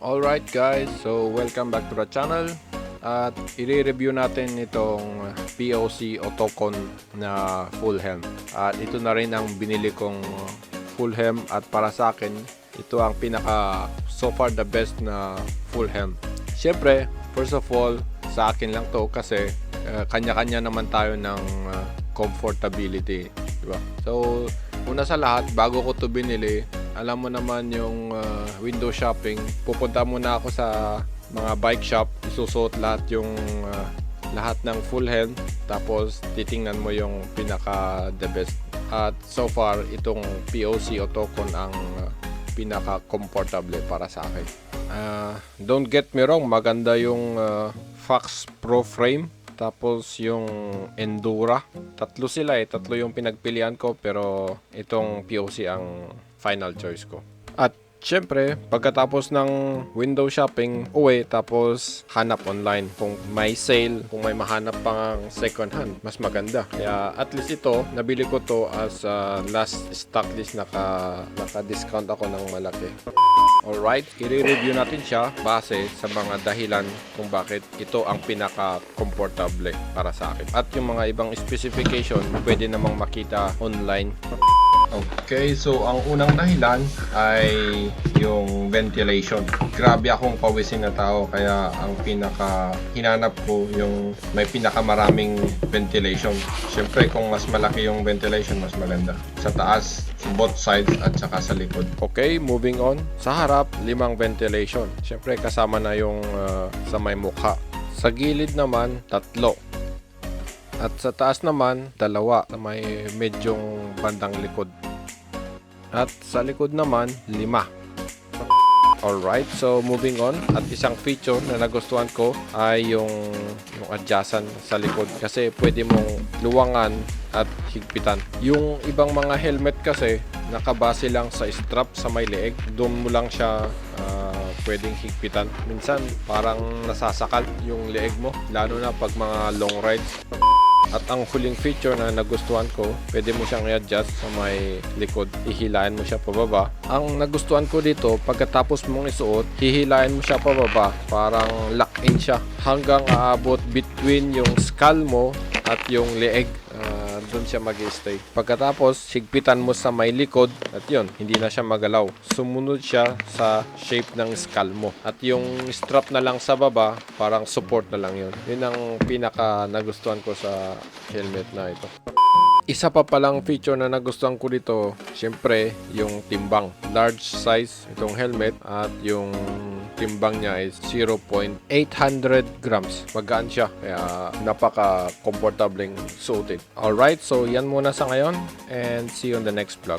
Alright guys, so welcome back to the channel. At i-review natin itong POC Otocon na full helm. At ito na rin ang binili kong full helm. At para sa akin ito ang pinaka so far the best na full helm. Syempre first of all sa akin lang to kasi uh, kanya-kanya naman tayo ng uh, comfortability diba? so una sa lahat bago ko to binili alam mo naman yung uh, window shopping. Pupunta muna ako sa mga bike shop. Isusuot lahat yung uh, lahat ng full helm tapos titingnan mo yung pinaka the best. At so far itong POC Otocon ang uh, pinaka comfortable para sa akin. Uh, don't get me wrong maganda yung uh, Fox Pro frame. Tapos yung Endura. Tatlo sila eh. Tatlo yung pinagpilian ko pero itong POC ang final choice ko. At syempre, pagkatapos ng window shopping, uwi tapos hanap online. Kung may sale, kung may mahanap pang second hand, mas maganda. Kaya at least ito, nabili ko to as uh, last stock list naka, naka-discount ako ng malaki. Alright, i-review natin siya base sa mga dahilan kung bakit ito ang pinaka-comfortable para sa akin. At yung mga ibang specification, pwede namang makita online. Okay, so ang unang dahilan ay yung ventilation. Grabe akong pawisin na tao kaya ang pinaka hinanap ko yung may pinaka maraming ventilation. Siyempre kung mas malaki yung ventilation mas maganda. Sa taas, both sides at saka sa likod. Okay, moving on. Sa harap, limang ventilation. Siyempre kasama na yung uh, sa may mukha. Sa gilid naman, tatlo. At sa taas naman, dalawa na may medyong bandang likod. At sa likod naman, lima. Alright, so moving on. At isang feature na nagustuhan ko ay yung, yung adjacent sa likod. Kasi pwede mong luwangan at higpitan. Yung ibang mga helmet kasi, nakabase lang sa strap sa may leeg. Doon mo lang siya ah, pwedeng higpitan. Minsan, parang nasasakal yung leeg mo. Lalo na pag mga long rides. At ang huling feature na nagustuhan ko, pwede mo siyang i-adjust sa may likod. Hihilain mo siya pababa. Ang nagustuhan ko dito, pagkatapos mong isuot, hihilain mo siya pababa. Parang lock-in siya. Hanggang aabot between yung skull mo at yung leeg. Doon siya mag stay Pagkatapos, higpitan mo sa may likod at yun, hindi na siya magalaw. Sumunod siya sa shape ng skull mo. At yung strap na lang sa baba, parang support na lang yun. Yun ang pinaka nagustuhan ko sa helmet na ito. Isa pa palang feature na nagustuhan ko dito, syempre, yung timbang. Large size itong helmet at yung timbang niya is 0.800 grams. Magaan siya, kaya napaka-comfortable suotin. Alright, so yan muna sa ngayon and see you on the next vlog.